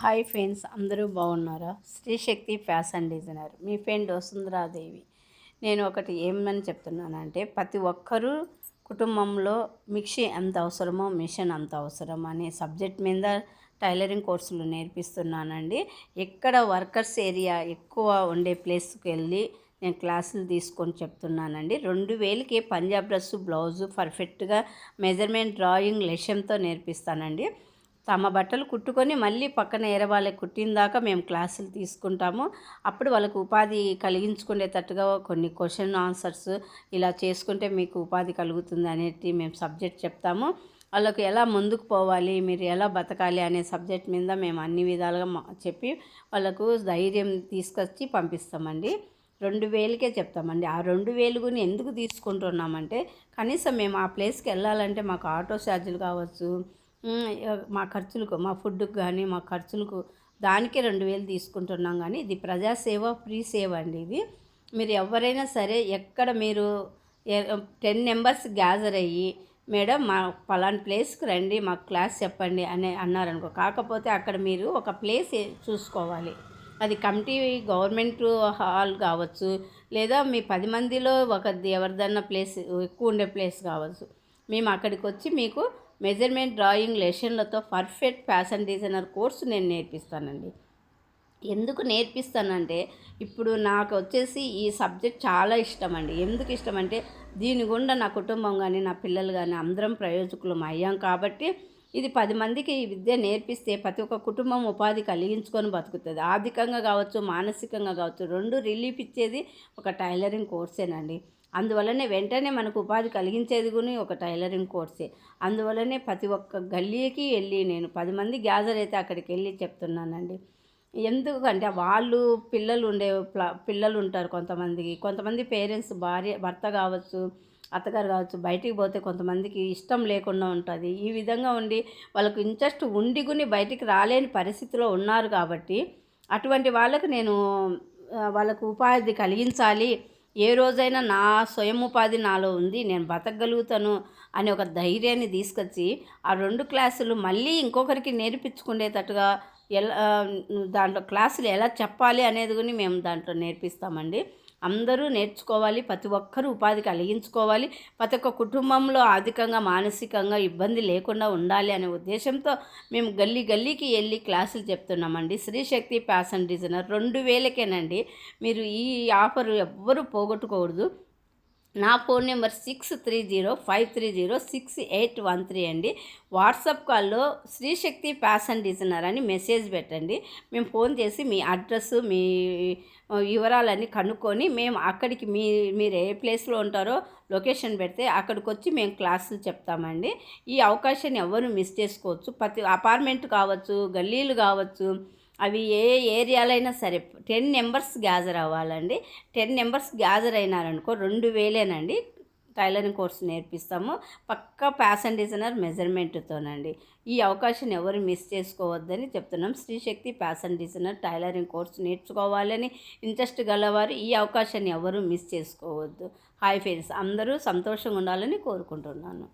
Hi friends అందరూ బాగున్నారా? Srishakti fashion designer. మీ friend Vasundharadevi. నేను ఒకటి ఏమని చెప్తున్నానంటే ప్రతి ఒక్కరూ కుటుంబంలో మిక్సీ ఎంత అవసరమో మిషన్ అంత అవసరం అనే సబ్జెక్ట్ మీద టైలరింగ్ కోర్సులు నేర్పిస్తున్నానండి. ఎక్కడ వర్కర్స్ ఏరియా ఎక్కువ ఉండే ప్లేస్కి వెళ్ళి నేను క్లాసులు తీసుకొని చెప్తున్నానండి. రెండు వేలకి పంజాబ్ డ్రెస్సు బ్లౌజు పర్ఫెక్ట్గా మెజర్మెంట్ డ్రాయింగ్ లెషన్తో నేర్పిస్తానండి. తమ బట్టలు కుట్టుకొని మళ్ళీ పక్కన ఏరే వాళ్ళకి కుట్టిన దాకా మేము క్లాసులు తీసుకుంటాము. అప్పుడు వాళ్ళకు ఉపాధి కలిగించుకునేటట్టుగా కొన్ని క్వశ్చన్ ఆన్సర్స్ ఇలా చేసుకుంటే మీకు ఉపాధి కలుగుతుంది అనేది మేము సబ్జెక్ట్ చెప్తాము. వాళ్ళకు ఎలా ముందుకు పోవాలి మీరు ఎలా బతకాలి అనే సబ్జెక్ట్ మీద మేము అన్ని విధాలుగా చెప్పి వాళ్ళకు ధైర్యం తీసుకొచ్చి పంపిస్తామండి. రెండు వేలకే చెప్తామండి. ఆ రెండు వేలు గుని ఎందుకు తీసుకుంటున్నామంటే కనీసం మేము ఆ ప్లేస్కి వెళ్ళాలంటే మాకు ఆటో ఛార్జీలు కావచ్చు మా ఖర్చులకు మా ఫుడ్కు కానీ మా ఖర్చులకు దానికే రెండు వేలు తీసుకుంటున్నాం కానీ ఇది ప్రజాసేవ ఫ్రీ సేవ అండి ఇది. మీరు ఎవరైనా సరే ఎక్కడ మీరు టెన్ మెంబర్స్ గ్యాదర్ అయ్యి మేడం మా పలానా ప్లేస్కి రండి మాకు క్లాస్ చెప్పండి అని అన్నారనుకో కాకపోతే అక్కడ మీరు ఒక ప్లేస్ చూసుకోవాలి. అది కమిటీ గవర్నమెంట్ హాల్ కావచ్చు లేదా మీ పది మందిలో ఒక ఎవరిదన్నా ప్లేస్ ఎక్కువ ఉండే ప్లేస్ కావచ్చు. మేము అక్కడికి వచ్చి మీకు మెజర్మెంట్ డ్రాయింగ్ లెషన్లతో పర్ఫెక్ట్ ఫ్యాషన్ డిజైనర్ కోర్సు నేను నేర్పిస్తానండి. ఎందుకు నేర్పిస్తానంటే ఇప్పుడు నాకు వచ్చేసి ఈ సబ్జెక్ట్ చాలా ఇష్టం అండి ఎందుకు ఇష్టం అంటే దీని గుండా నా కుటుంబం కానీ నా పిల్లలు కానీ అందరం ప్రయోజకులం అయ్యాం కాబట్టి ఇది పది మందికి ఈ విద్య నేర్పిస్తే ప్రతి ఒక్క కుటుంబం ఉపాధి కలిగించుకొని బతుకుతుంది. ఆర్థికంగా కావచ్చు మానసికంగా కావచ్చు రెండు రిలీఫ్ ఇచ్చేది ఒక టైలరింగ్ కోర్సేనండి. అందువల్లనే వెంటనే మనకు ఉపాధి కలిగించేది కూడా ఒక టైలరింగ్ కోర్సే. అందువల్లనే ప్రతి ఒక్క గల్లీకి వెళ్ళి నేను పది మంది గ్యాదర్ అయితే అక్కడికి వెళ్ళి చెప్తున్నానండి. ఎందుకంటే వాళ్ళు పిల్లలు ఉండే పిల్లలు ఉంటారు కొంతమందికి. కొంతమంది పేరెంట్స్ భార్య భర్త కావచ్చు అత్తగారు కావచ్చు బయటికి పోతే కొంతమందికి ఇష్టం లేకుండా ఉంటుంది. ఈ విధంగా ఉండి వాళ్ళకు ఇంట్రెస్ట్ ఉండి గుని బయటికి రాలేని పరిస్థితిలో ఉన్నారు కాబట్టి అటువంటి వాళ్ళకు నేను వాళ్ళకు ఉపాధి కలిగించాలి. ఏ రోజైనా నా స్వయం ఉపాధి నాలో ఉంది నేను బతకగలుగుతాను అనే ఒక ధైర్యాన్ని తీసుకొచ్చి ఆ రెండు క్లాసులు మళ్ళీ ఇంకొకరికి నేర్పించుకునేటట్టుగా ఎలా దాంట్లో క్లాసులు ఎలా చెప్పాలి అనేది కూడా మేము దాంట్లో నేర్పిస్తామండి. అందరూ నేర్చుకోవాలి ప్రతి ఒక్కరూ ఉపాధి కలిగించుకోవాలి. ప్రతి ఒక్క కుటుంబంలో ఆర్థికంగా మానసికంగా ఇబ్బంది లేకుండా ఉండాలి అనే ఉద్దేశంతో మేము గల్లీ గల్లీకి వెళ్ళి క్లాసులు చెప్తున్నామండి. శ్రీశక్తి ఫ్యాషన్ డిజైనర్ రెండు వేలకేనండి. మీరు ఈ ఆఫర్ ఎవ్వరూ పోగొట్టుకోకూడదు. నా phone number six three zero five three zero six eight one three అండి. వాట్సాప్ కాల్లో శ్రీశక్తి ఫ్యాషన్ డిజైనర్ అని మెసేజ్ పెట్టండి. మేము ఫోన్ చేసి మీ అడ్రస్ మీ వివరాలన్నీ కనుక్కొని మేము అక్కడికి మీ మీరు ఏ ప్లేస్లో ఉంటారో లొకేషన్ పెడితే అక్కడికి వచ్చి మేము క్లాసులు చెప్తామండి. ఈ అవకాశాన్ని ఎవరు మిస్ చేసుకోవచ్చు? ప్రతి అపార్ట్మెంట్ కావచ్చు గల్లీలు కావచ్చు అవి ఏ ఏరియాలైనా సరే టెన్ నెంబర్స్ గ్యాదర్ అవ్వాలండి. టెన్ నెంబర్స్ గ్యాదర్ అయినారనుకో రెండు వేలేనండి. Tailoring course నేర్పిస్తాము. పక్క ఫ్యాషన్ డిజైనర్ మెజర్మెంట్తోనండి. ఈ అవకాశం ఎవరు మిస్ చేసుకోవద్దని చెప్తున్నాం. Srishakti fashion designer tailoring course నేర్చుకోవాలని ఇంట్రెస్ట్ గలవారు ఈ అవకాశాన్ని ఎవరు మిస్ చేసుకోవద్దు. హాయ్ ఫ్రెండ్స్ అందరూ సంతోషంగా ఉండాలని కోరుకుంటున్నాను.